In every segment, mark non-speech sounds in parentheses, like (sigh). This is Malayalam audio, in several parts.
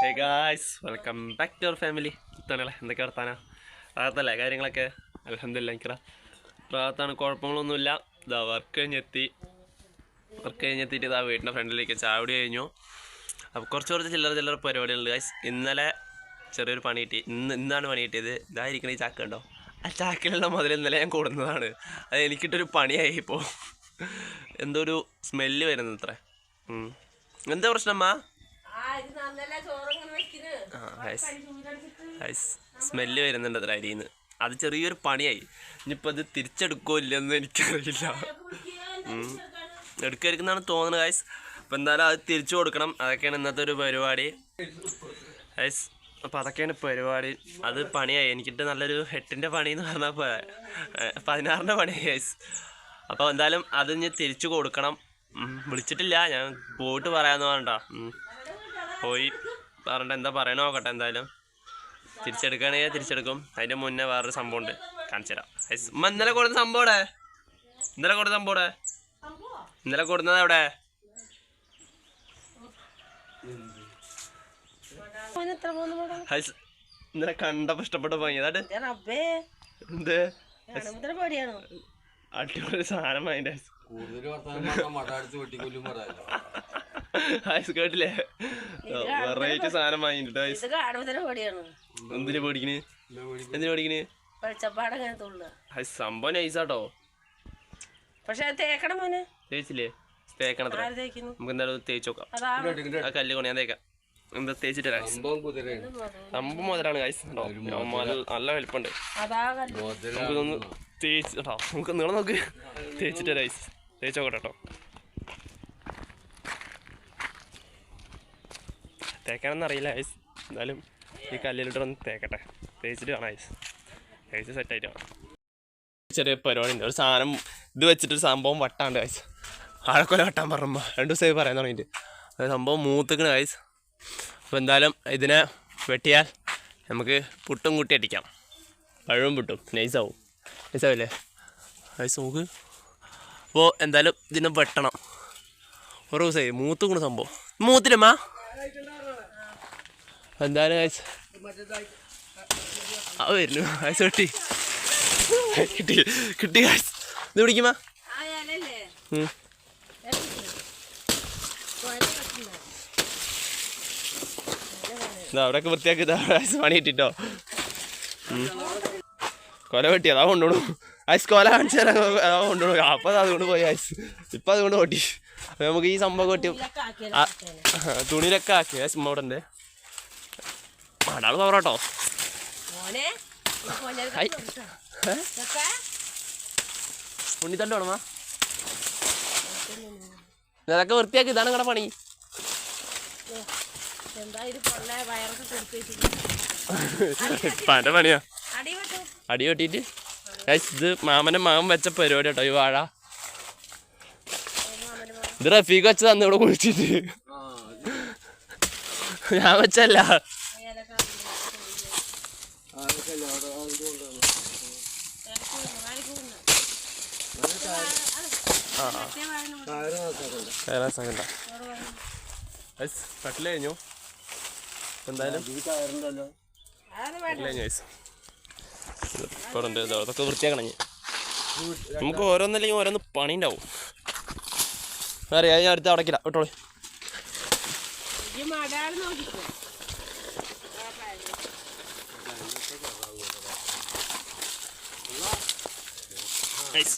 Hey guys welcome back to our family ഇത്തണല്ലേ എന്തൊക്കെ വർത്താന? റാത്തല്ലേ കാര്യങ്ങളൊക്കെ? അലഹമില്ല എനിക്കറ റാത്താണ് കുഴപ്പങ്ങളൊന്നുമില്ല. ഇതാ വർക്ക് കഴിഞ്ഞെത്തി. വർക്ക് കഴിഞ്ഞെത്തിയിട്ട് ഇതാ വീടിന്റെ ഫ്രണ്ടിലേക്ക് ചാവടി കഴിഞ്ഞു. അപ്പോൾ കുറച്ച് കുറച്ച് ചില്ലറ ചില്ലറ പരിപാടികളുണ്ട് ഗായ്സ് ഇന്നലെ ചെറിയൊരു പണി കിട്ടി. ഇന്ന് ഇന്നാണ് പണി കിട്ടിയത്. ഇതായിരിക്കണം ഈ ചാക്ക ഉണ്ടോ ആ ചാക്കിലുള്ള മുതൽ ഇന്നലെ ഞാൻ കൊടുന്നതാണ്. അത് എനിക്കിട്ടൊരു പണിയായി ഇപ്പോൾ എന്തോ ഒരു സ്മെല്ല് വരുന്നത് ഇത്ര ഉം. ഹൈസ് അമ്മ സ്മെല്ല് വരുന്നുണ്ട് അത്ര അരിന്ന് അത് ചെറിയൊരു പണിയായി. ഇനിയിപ്പോൾ അത് തിരിച്ചെടുക്കോ ഇല്ലെന്ന് എനിക്കറിയില്ല. എടുക്കായിരിക്കുന്നാണ് തോന്നുന്നത് ഗൈസ് അപ്പം എന്തായാലും അത് തിരിച്ചു കൊടുക്കണം. അതൊക്കെയാണ് ഇന്നത്തെ ഒരു പരിപാടി. ഗൈസ് അപ്പം അതൊക്കെയാണ് പരിപാടി. അത് പണിയായി. എനിക്കിട്ട് നല്ലൊരു എട്ടിന്റെ പണി എന്ന് പറഞ്ഞാൽ പതിനാറിന്റെ പണിയായി ഗൈസ് അപ്പോൾ എന്തായാലും അത് ഇനി തിരിച്ചു കൊടുക്കണം. വിളിച്ചിട്ടില്ല. ഞാൻ പോയിട്ട് പറയാമെന്ന് പറഞ്ഞിട്ടാ. പോയി. പറഞ്ഞിട്ട് എന്താ പറയണ നോക്കട്ടെ എന്തായാലും. തിരിച്ചെടുക്കുകയാണെങ്കിൽ തിരിച്ചെടുക്കും. അതിന്റെ മുന്നേ വേറൊരു സംഭവം ഉണ്ട്. കാണിച്ചു തരാം. ഉമ്മ ഇന്നലെ കൊടുത്ത സംഭവം ഇവിടെ ഇന്നലെ കൊടുത്ത സംഭവം ഇവിടെ ഇന്നലെ കൊടുത്തത് എവിടെ? ഇന്നലെ കണ്ടപ്പോ ഇഷ്ടപ്പെട്ട ഭംഗിയതാട്ട് എന്ത്? പേടിയാണോ? അടിപൊളി സാധനം അതിന്റെ. കൂടുതൽ വർത്തമാനം പറഞ്ഞാൽ മട അടിച്ച് വെട്ടിക്കൊല്ലും പറയാലോ ഹൈസ് കേട്ടില്ലേ വെറൈറ്റി സാധനം വാങ്ങിട്ട് എന്തിനാ പേടിക്കണ്? എന്തിനാ പേടിക്കണ്? സംഭവം നൈസാട്ടോ പക്ഷെ തേക്കണം മോനെ. തേച്ചില്ലേ? നമുക്ക് എന്തായാലും തേച്ച് നോക്കാം. ആ കല്ല് കൊണ്ട് ഞാൻ തേക്കാം. എന്താ തേച്ചിട്ട്. സംഭവം മുതലാണ് കേട്ടോ നല്ല- മുതല. നമുക്കിതൊന്ന് തേച്ച് കേട്ടോ നമുക്ക് നീളം നോക്ക്. തേച്ചിട്ട് റൈസ് തേച്ച് നോക്കട്ടെ കേട്ടോ തേക്കാനൊന്നും അറിയില്ല ഐസ് എന്തായാലും ഈ കല്ലിലിട്ട് ഒന്ന് തേക്കട്ടെ. തേച്ചിട്ട് കാണാം ഐസ് ഐസ് സെറ്റായിട്ട് കാണാം. ചെറിയ പരിപാടി ഉണ്ട് ഒരു സാധനം ഇത് വെച്ചിട്ടൊരു സംഭവം വട്ടാണ്ട് ഐസ് ആഴക്കൊല വട്ടാൻ പറയുമ്പോൾ രണ്ട് ദിവസമായി പറയാൻ തുടങ്ങിയിട്ട്. സംഭവം മൂത്തിക്കണ ഐസ് അപ്പോൾ എന്തായാലും ഇതിനെ വെട്ടിയാൽ നമുക്ക് പുട്ടും കൂട്ടി അടിക്കാം. പഴവും പുട്ടും. നൈസാവും നൈസാവില്ലേ ഐസ് നോക്ക്. അപ്പോൾ എന്തായാലും ഇതിനെ വെട്ടണം. ഒരു ദിവസമായി മൂത്ത് കൂടെ സംഭവം മൂത്തില്ലമ്മ എന്തായാലും ഗൈസ് ആ വരുന്നു. ഗൈസ് കിട്ടി കിട്ടി കിട്ടി ഗൈസ് ഇത് പിടിക്കുമ്മ? ഉം. ഇതാ അവിടെയൊക്കെ വൃത്തിയാക്കി പണി കിട്ടിട്ടോ. കൊല വെട്ടി അതാ കൊണ്ടുപോണു ഐസ് കൊല കാണിച്ചു തരാൻ അതാ കൊണ്ടുപോണു അപ്പൊ അതുകൊണ്ട് പോയി ഐസ് ഇപ്പം അതുകൊണ്ട് അപ്പോൾ നമുക്ക് ഈ സംഭവം കൊട്ടി തുണിയിലൊക്കെ ആക്കി ഐസ് ഉമ്മ അടാൾ പവറാട്ടോ? ഉണ്ണിത്തണ്ട് വേണമാ ഇതൊക്കെ വൃത്തിയാക്കി ഇതാണ് ഇങ്ങടെ പണി. പണിയാ. അടി വെട്ടിട്ട് ഇത് മാമനും മകൻ വെച്ച പരിപാടി കേട്ടോ ഈ വാഴ. ഇത് റഫീഖ് വെച്ചതാന്ന് തന്നു ഇവിടെ കുളിച്ചിട്ട് ഞാൻ വെച്ചല്ല അയാളൊക്കെ ആരൊക്കെയല്ലേ അവിടെ അത് കൊണ്ടുവന്നു ഗൈസ് കട്ടിൽ കഴിഞ്ഞു? എന്തായാലും? കഴിഞ്ഞു ഇതാ, അതൊക്കെ വൃത്തിയാക്കണം. നമുക്ക് ഓരോന്നല്ലെങ്കിൽ ഓരോന്ന് പണി ഉണ്ടാവും അറിയാം ഞാൻ അടുത്ത് അടക്കില്ല ഗൈസ്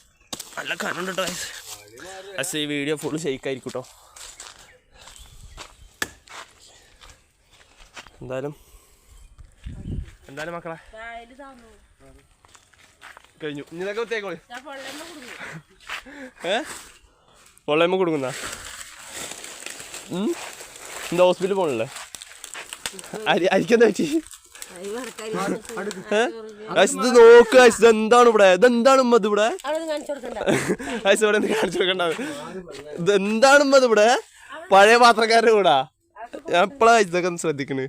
നല്ല കനുണ്ട് കേട്ടോ ഗൈസ് ഈ വീഡിയോ ഫുള്ള് ഷെയ്ക്കായിരിക്കും കേട്ടോ എന്തായാലും എന്തായാലും മക്കളെ കഴിഞ്ഞു. ഇന്നതൊക്കെ കൊടുക്കും. ഏ? പൊള്ളയമ്മ കൊടുക്കുന്ന എന്താ ഹോസ്പിറ്റലിൽ പോകണല്ലേ? അരി അരിക്കെന്താ പറ്റി? ഏ? ഇത് നോക്ക് ഗൈസ്, ഇത് എന്താണ് ഇവിടെ? ഇതെന്താണ് ഉമ്മത് ഇവിടെ? ഗൈസ്, (laughs) ഇവിടെ കാണിച്ചു കൊടുക്കണ്ട. ഇത് എന്താണ് ഉമ്മത് ഇവിടെ? പഴയ പാത്രക്കാരുടെ കൂടാ ഞാൻ എപ്പോഴാ ഇതൊക്കെ ശ്രദ്ധിക്കണ്?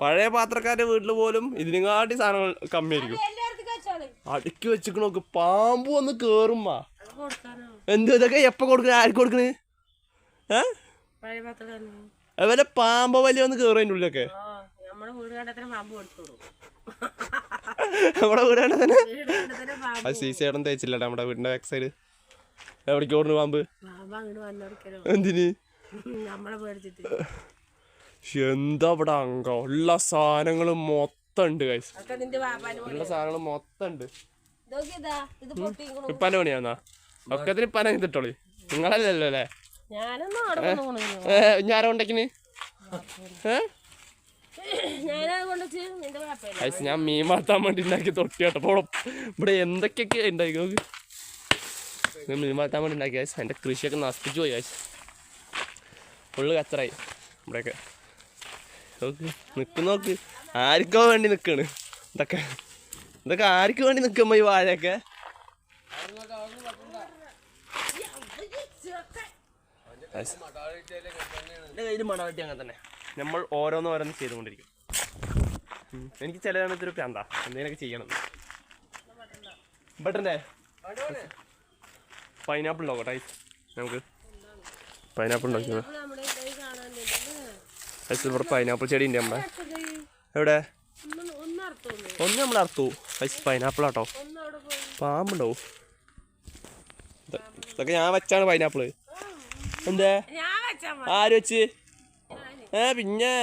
പഴയ പാത്രക്കാരുടെ വീട്ടിൽ പോലും ഇതിനെങ്ങാട്ടി സാധനങ്ങൾ കമ്മിയായിരിക്കും. അടുക്കി വെച്ചിക്കണോക്ക് പാമ്പ് വന്ന് കേറുമ്മാ കൊടുക്കാനോ? എന്ത് ഇതൊക്കെ എപ്പോ കൊടുക്കണ? ആർക്ക് കൊടുക്കണ്? അതുപോലെ പാമ്പ് വലിയ വന്ന് കേറും അതിന്റെ ഉള്ളിലൊക്കെ. നമ്മുടെ വീട് പാമ്പ് നമ്മുടെ വീടാണ് തന്നെ ആ അത് സി സി ഇടം തേച്ചില്ലടാ നമ്മുടെ വീടിന്റെ ബാക്ക് സൈഡ് എവിടേക്ക് ഓടുന്നു പാമ്പ്? എന്തിന്? എന്താ ഇവിടെ അങ്ക? ഉള്ള സാധനങ്ങൾ മൊത്തം ഉണ്ട് കൈസ് ഉള്ള സാധനങ്ങൾ മൊത്തം ഉണ്ട് ഇപ്പാന്റെ പണിയാന്നാ ഒക്കത്തിന് ഇപ്പാനെ ചെയ്തിട്ടോളി നിങ്ങളല്ലല്ലോ അല്ലേ? ഞാനൊന്നും ഞാനാ കൊണ്ടേക്കിന് ഏഹ് ഞാൻ മീൻ വളർത്താൻ വേണ്ടി ഉണ്ടാക്കി തൊട്ടി കേട്ടപ്പോൾ ഇവിടെ എന്തൊക്കെയൊക്കെ ഉണ്ടാക്കി നോക്ക് മീൻ വളർത്താൻ വേണ്ടി ഉണ്ടാക്കി ഗൈസ് എന്റെ കൃഷിയൊക്കെ നശിപ്പിച്ചു പോയി ഗൈസ് ഫുള്ള് കച്ചറായി ഇവിടെയൊക്കെ. നോക്ക് നിൽക്ക് നോക്ക്. ആർക്കോ വേണ്ടി നിൽക്കണ് ഇതൊക്കെ ഇതൊക്കെ ആർക്ക് വേണ്ടി നിൽക്കുമ്പോൾ ഈ വാഴയൊക്കെ? മണവട്ടി അങ്ങനെ തന്നെ. നമ്മൾ ഓരോന്ന് ഓരോന്ന് ചെയ്തുകൊണ്ടിരിക്കും. എനിക്ക് ചില സമയത്തൊരു പ്രാന്താ. എന്തെങ്കിലുമൊക്കെ ചെയ്യണം. ബട്ടന്റെ പൈനാപ്പിൾ നോക്കട്ടെ നമുക്ക് പൈനാപ്പിൾ കൈ കാണാൻ ഇവിടെ പൈനാപ്പിൾ ചെടി ഉണ്ട് നമ്മുടെ. എവിടെ? ഒന്ന് നമ്മൾ അറുത്തു. ഐസ് പൈനാപ്പിൾ ആട്ടോ. പാമ്പുണ്ടാവും ഇത്- ഇതൊക്കെ ഞാൻ വെച്ചാണ് പൈനാപ്പിൾ എന്തേ? ആര് വെച്ച്? ഏ പിന്നെ?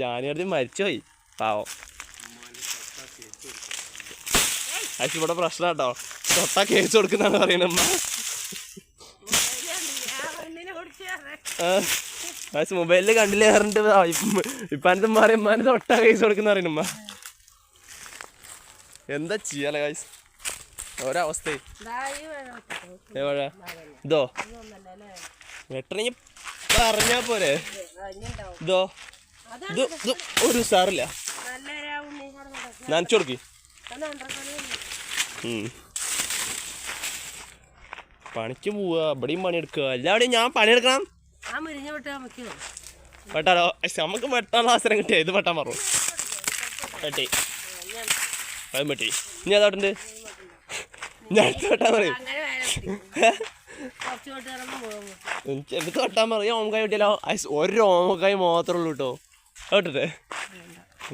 ജാനിയടുത്ത് മരിച്ചുപോയി. പാവം. അയച്ചു ഇവിടെ പ്രശ്നം കേട്ടോ തൊട്ടാ കേസ് കൊടുക്കുന്നാണ് പറയണമ്മ ഐസ് മൊബൈലിൽ കണ്ടില്ലേ പറഞ്ഞിട്ട് ഇപ്പാനത്തെ മാറി ഉമ്മാനെ തൊട്ടാ കേസ് കൊടുക്കുന്ന പറയണമ്മ എന്താ ചെയ്യാലേ ഗൈസ് ഒരവസ്ഥ ഇതോ? വെട്ടണെങ്കിൽ പറഞ്ഞാ പോരെ. ഇതോ ഇത് ഒരു സാറില്ല. നനച്ചു കൊടുക്കി. പണിക്ക് പോവാ ഇവിടെയും പണിയെടുക്കുക. എല്ലാവിടെയും ഞാൻ പണിയെടുക്കണം. വെട്ടാലോ നമുക്ക് വെട്ടാനുള്ള അവസരം കിട്ടിയ ഇത് വെട്ടാൻ പറഞ്ഞു. വെട്ടി അതും വെട്ടി ഇനി അതോട്ടുണ്ട് ഞാൻ വെട്ടാൻ പറയും. എനിക്ക് എടുത്ത് വെട്ടാൻ പറയും ഓമക്കായ കിട്ടിയല്ലോ ഒരു ഓമക്കായ മാത്രമേ ഉള്ളൂ കേട്ടോ കേട്ടിട്ടെ?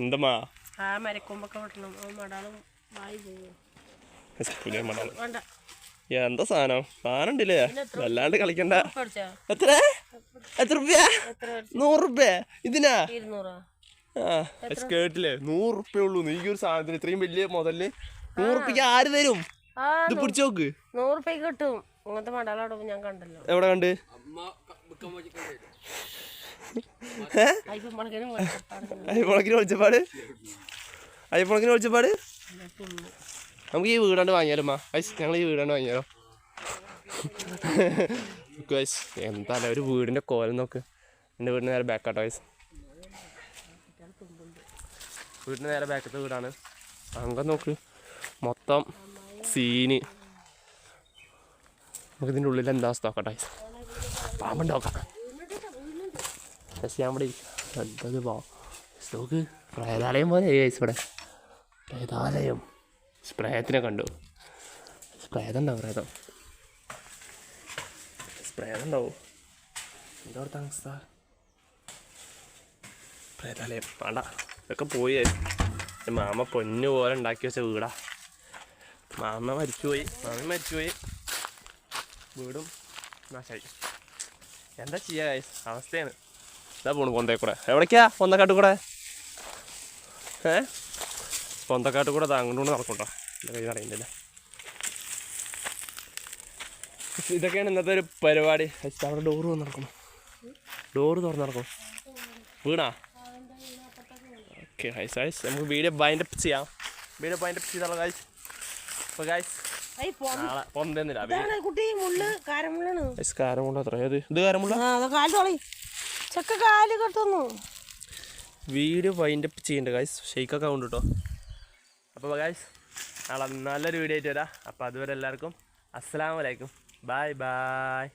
എന്തമ്മാ ആ മരക്കൊമ്പൊക്കെ വെട്ടണം. മടാളും എന്താ സാധനം? സാധനം ഉണ്ടല്ലേ വല്ലാണ്ട് കളിക്കണ്ട. എത്ര? എത്ര റുപ്യ നൂറ് റുപ്യ ഇതിനാ? ആ ഐസ്, കേട്ടില്ലേ നൂറ് റുപ്യ ഉള്ളൂ. നീ ഒരു സാധനത്തിന് ഇത്രയും വലിയ മുതൽ നൂറ് റുപ്യക്ക് ആര് തരും? ഇത് പിടിച്ചോക്ക് നൂറ് കിട്ടും. അങ്ങനത്തെ മടാളവിടെ ഞാൻ കണ്ടല്ലോ. എവിടെ കണ്ട്? അയ്യപ്പണക്കിന് ഒളിച്ചപ്പാട് അയ്യപ്പണക്കിന് ഒളിച്ചപ്പാട് നമുക്ക് ഈ വീടാണ്ട് വാങ്ങിയാലോ മാ ഐസ് ഞങ്ങൾ ഈ വീടാണ്ട് വാങ്ങിയാലോ? ഗൈസ് എന്താ ഒരു വീടിന്റെ കോലം നോക്ക്. എന്റെ വീടിന് നേരെ ബാക്കാട്ടോ ഐസ് വീടിന് നേരെ ബാക്കത്തെ വീടാണ്. അങ്ങനെ നോക്ക്. മൊത്തം സീന്. നമുക്ക് ഇതിന്റെ ഉള്ളിൽ എന്താ നോക്കട്ടെ പാമ്പുണ്ട് നോക്കാം. ഞാൻ ഇവിടെ എന്തത് പോ? നോക്ക്. പ്രേതാലയം പോലെ ഇവിടെ. പ്രേതാലയം. സ്പ്രേയത്തിനെ കണ്ടു. പ്രേതം ഉണ്ടാവും പ്രേതം? പ്രേതം ഉണ്ടാവും എന്താ അവിടുത്തെ അവസ്ഥ? പ്രേതാലയം. വേണ്ട. ഇതൊക്കെ പോയി മാമ പൊന്നു പോലെ ഉണ്ടാക്കി വെച്ച വീടാ. മാമ മരിച്ചുപോയി. മാമ മരിച്ചുപോയി. വീടും നാശായി. എന്താ ചെയ്യാ? അവസ്ഥയാണ്. ഇതാ പോണു പൊന്തേ കൂടെ എവിടേക്കാ പൊന്തക്കാട്ട് കൂടെ ഏ? പൊന്തക്കാട്ട് കൂടെ അങ്ങോട്ട് കൊണ്ട് നടക്കട്ടോ എന്റെ കയ്യിൽ അറിയുന്നില്ല. ഇതൊക്കെയാണ് ഇന്നത്തെ ഒരു പരിപാടി. അവിടെ ഡോറ് വന്ന് നടക്കണം ഡോറ് തുറന്ന് നടക്കും വീണാ? ഓക്കെ ഹൈസ് ഹൈസ് നമുക്ക് വീഡിയോ ബൈൻഡപ്പ് ചെയ്യാം. വീഡിയോ ബൈൻഡപ്പ് ചെയ്താലോ ഗായ്സ് അപ്പോൾ ഇതാണ് കുട്ടി മുള്ള് കാരമുള്ളാണ്. കാരമുള്ള ഇത് കാരമുള്ള? ആ അത് കാൽ തോളി. ചെക്ക കാൽ കെട്ടുന്നു. വീഡിയോ വൈൻഡ് അപ്പ് ചെയ്യണ്ട ഗൈസ് ഷെയ്ക്കൊക്കെ ഉണ്ട് കേട്ടോ അപ്പോൾ ഗായ്സ് നാളെ നല്ലൊരു വീഡിയോ ആയിട്ട് വരാം. അപ്പോൾ അതുവരെ എല്ലാവർക്കും അസ്സാം വലൈക്കും ബായ് ബായ്